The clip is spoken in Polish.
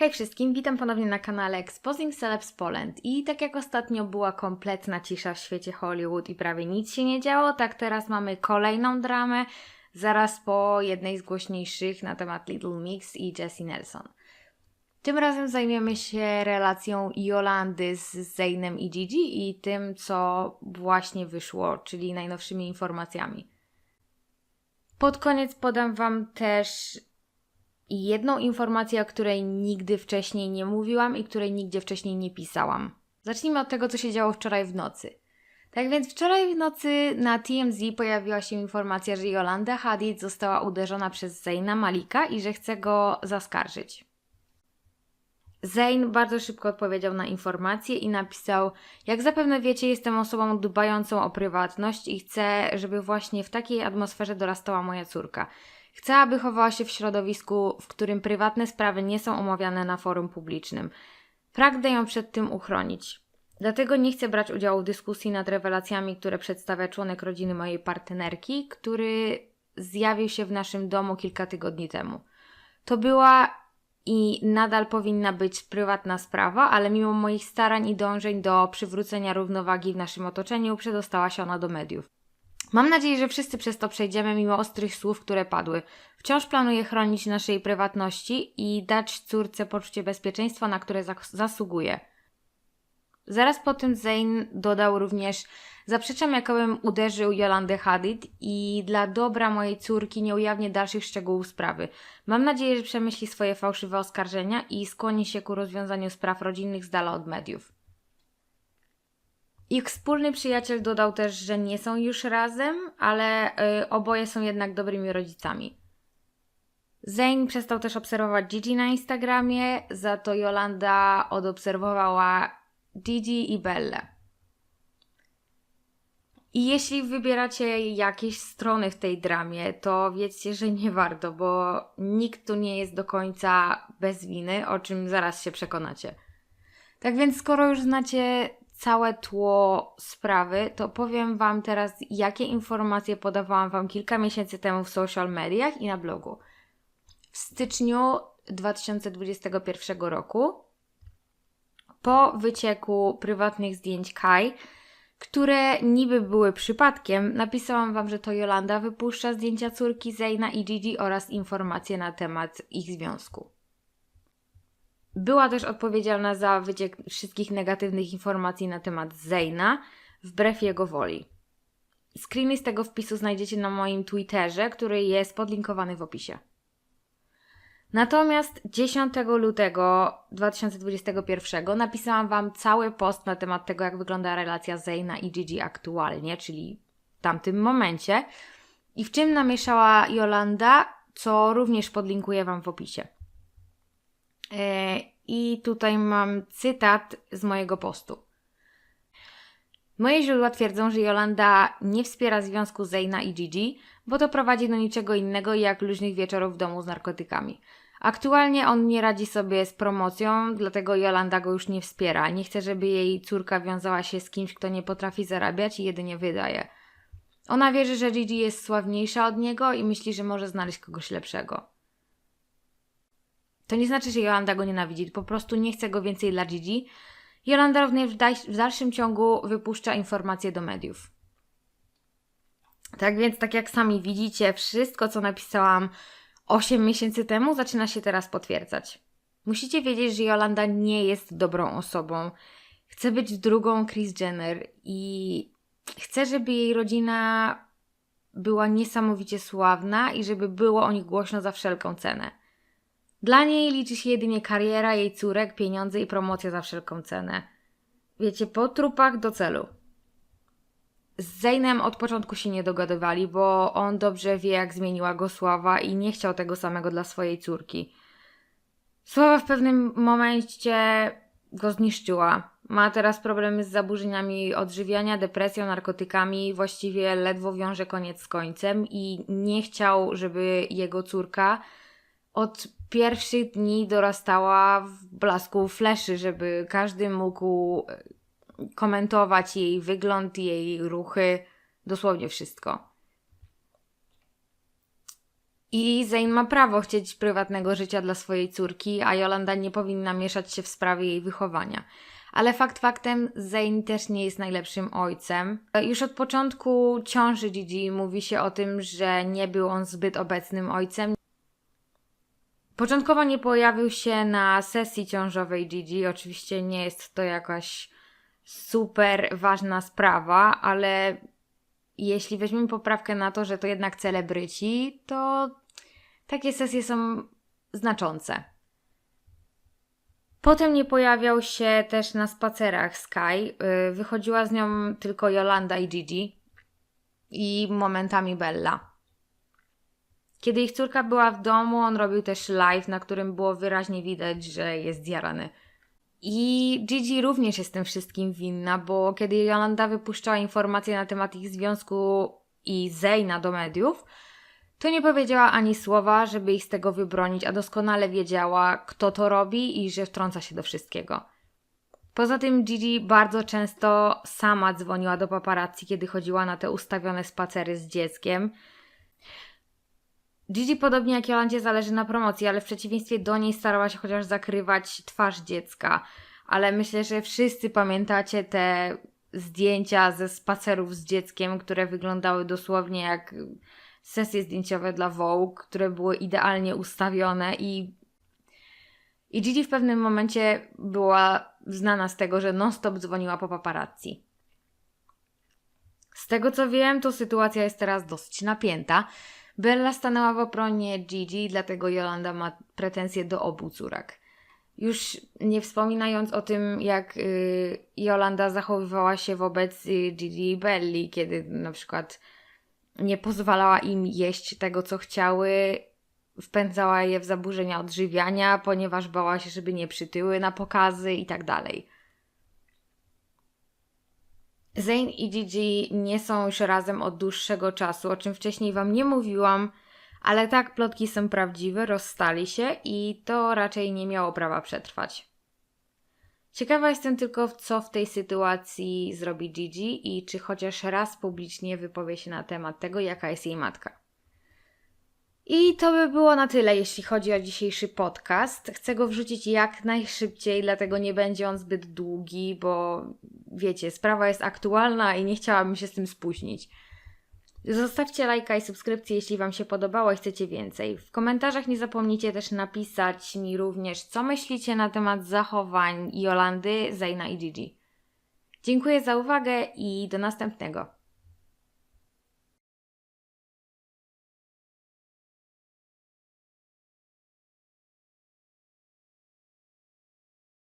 Hej wszystkim, witam ponownie na kanale Exposing Celebs Poland i tak jak ostatnio była kompletna cisza w świecie Hollywood i prawie nic się nie działo, tak teraz mamy kolejną dramę zaraz po jednej z głośniejszych na temat Little Mix i Jessie Nelson. Tym razem zajmiemy się relacją Jolandy z Zainem i Gigi i tym, co właśnie wyszło, czyli najnowszymi informacjami. Pod koniec podam Wam też jedną informację, o której nigdy wcześniej nie mówiłam i której nigdzie wcześniej nie pisałam. Zacznijmy od tego, co się działo wczoraj w nocy. Tak więc wczoraj w nocy na TMZ pojawiła się informacja, że Yolanda Hadid została uderzona przez Zaina Malika i że chce go zaskarżyć. Zayn bardzo szybko odpowiedział na informację i napisał: Jak zapewne wiecie, jestem osobą dbającą o prywatność i chcę, żeby właśnie w takiej atmosferze dorastała moja córka. Chcę, aby chowała się w środowisku, w którym prywatne sprawy nie są omawiane na forum publicznym. Pragnę ją przed tym uchronić. Dlatego nie chcę brać udziału w dyskusji nad rewelacjami, które przedstawia członek rodziny mojej partnerki, który zjawił się w naszym domu kilka tygodni temu. To była i nadal powinna być prywatna sprawa, ale mimo moich starań i dążeń do przywrócenia równowagi w naszym otoczeniu, przedostała się ona do mediów. Mam nadzieję, że wszyscy przez to przejdziemy mimo ostrych słów, które padły. Wciąż planuję chronić naszej prywatności i dać córce poczucie bezpieczeństwa, na które zasługuje. Zaraz po tym Zayn dodał również Zaprzeczam, jakobym uderzył Jolandę Hadid i dla dobra mojej córki nie ujawnię dalszych szczegółów sprawy. Mam nadzieję, że przemyśli swoje fałszywe oskarżenia i skłoni się ku rozwiązaniu spraw rodzinnych z dala od mediów. Ich wspólny przyjaciel dodał też, że nie są już razem, ale y, oboje są jednak dobrymi rodzicami. Zayn przestał też obserwować Gigi na Instagramie, za to Jolanda odobserwowała Gigi i Belle. I jeśli wybieracie jakieś strony w tej dramie, to wiedzcie, że nie warto, bo nikt tu nie jest do końca bez winy, o czym zaraz się przekonacie. Tak więc, skoro już znacie całe tło sprawy, to powiem Wam teraz, jakie informacje podawałam Wam kilka miesięcy temu w social mediach i na blogu. W styczniu 2021 roku, po wycieku prywatnych zdjęć Kai, które niby były przypadkiem, napisałam Wam, że to Jolanda wypuszcza zdjęcia córki Zeyna i Gigi oraz informacje na temat ich związku. Była też odpowiedzialna za wyciek wszystkich negatywnych informacji na temat Zeyna, wbrew jego woli. Screeny z tego wpisu znajdziecie na moim Twitterze, który jest podlinkowany w opisie. Natomiast 10 lutego 2021 napisałam Wam cały post na temat tego, jak wygląda relacja Zeyna i Gigi aktualnie, czyli w tamtym momencie, i w czym namieszała Jolanda, co również podlinkuję Wam w opisie. E, I tutaj mam cytat z mojego postu. Moje źródła twierdzą, że Jolanda nie wspiera związku Zeyna i Gigi, bo to prowadzi do niczego innego jak luźnych wieczorów w domu z narkotykami. Aktualnie on nie radzi sobie z promocją, dlatego Jolanda go już nie wspiera. Nie chce, żeby jej córka wiązała się z kimś, kto nie potrafi zarabiać i jedynie wydaje. Ona wierzy, że Gigi jest sławniejsza od niego i myśli, że może znaleźć kogoś lepszego. To nie znaczy, że Jolanda go nienawidzi, po prostu nie chce go więcej dla Gigi. Jolanda również w dalszym ciągu wypuszcza informacje do mediów. Tak więc, tak jak sami widzicie, wszystko co napisałam 8 miesięcy temu zaczyna się teraz potwierdzać. Musicie wiedzieć, że Jolanda nie jest dobrą osobą. Chce być drugą Kris Jenner i chce, żeby jej rodzina była niesamowicie sławna i żeby było o nich głośno za wszelką cenę. Dla niej liczy się jedynie kariera jej córek, pieniądze i promocja za wszelką cenę. Wiecie, po trupach do celu. Z Zeynem od początku się nie dogadywali, bo on dobrze wie, jak zmieniła go Sława i nie chciał tego samego dla swojej córki. Sława w pewnym momencie go zniszczyła. Ma teraz problemy z zaburzeniami odżywiania, depresją, narkotykami, właściwie ledwo wiąże koniec z końcem i nie chciał, żeby jego córka od pierwszych dni dorastała w blasku fleszy, żeby każdy mógł komentować jej wygląd, jej ruchy, dosłownie wszystko. I Zayn ma prawo chcieć prywatnego życia dla swojej córki, a Jolanda nie powinna mieszać się w sprawie jej wychowania. Ale fakt faktem, Zayn też nie jest najlepszym ojcem. Już od początku ciąży Gigi mówi się o tym, że nie był on zbyt obecnym ojcem. Początkowo nie pojawił się na sesji ciążowej Gigi. Oczywiście nie jest to jakaś super ważna sprawa, ale jeśli weźmiemy poprawkę na to, że to jednak celebryci, to takie sesje są znaczące. Potem nie pojawiał się też na spacerach Sky. Yy, Wychodziła z nią tylko Jolanda i Gigi i momentami Bella. Kiedy ich córka była w domu, on robił też live, na którym było wyraźnie widać, że jest zjarany. I Gigi również jest tym wszystkim winna, bo kiedy Jolanda wypuszczała informacje na temat ich związku i Zeyna do mediów, to nie powiedziała ani słowa, żeby ich z tego wybronić, a doskonale wiedziała, kto to robi i że wtrąca się do wszystkiego. Poza tym Gigi bardzo często sama dzwoniła do paparazzi, kiedy chodziła na te ustawione spacery z dzieckiem. Gigi podobnie jak Jolandzie zależy na promocji, ale w przeciwieństwie do niej starała się chociaż zakrywać twarz dziecka. Ale myślę, że wszyscy pamiętacie te zdjęcia ze spacerów z dzieckiem, które wyglądały dosłownie jak sesje zdjęciowe dla Vogue, które były idealnie ustawione i i Gigi w pewnym momencie była znana z tego, że non-stop dzwoniła po paparazzi. Z tego co wiem, to sytuacja jest teraz dosyć napięta. Bella stanęła w obronie Gigi, dlatego Jolanda ma pretensje do obu córek. Już nie wspominając o tym, jak y, Jolanda zachowywała się wobec y, Gigi i Belli, kiedy na przykład nie pozwalała im jeść tego, co chciały, wpędzała je w zaburzenia odżywiania, ponieważ bała się, żeby nie przytyły na pokazy i tak. Zayn i Gigi nie są już razem od dłuższego czasu, o czym wcześniej Wam nie mówiłam, ale tak, plotki są prawdziwe, rozstali się i to raczej nie miało prawa przetrwać. Ciekawa jestem tylko, co w tej sytuacji zrobi Gigi i czy chociaż raz publicznie wypowie się na temat tego, jaka jest jej matka. I to by było na tyle, jeśli chodzi o dzisiejszy podcast. Chcę go wrzucić jak najszybciej, dlatego nie będzie on zbyt długi, bo wiecie, sprawa jest aktualna i nie chciałabym się z tym spóźnić. Zostawcie lajka i subskrypcję, jeśli Wam się podobało i chcecie więcej. W komentarzach nie zapomnijcie też napisać mi również, co myślicie na temat zachowań Jolandy, Zajna i Gigi. Dziękuję za uwagę i do następnego.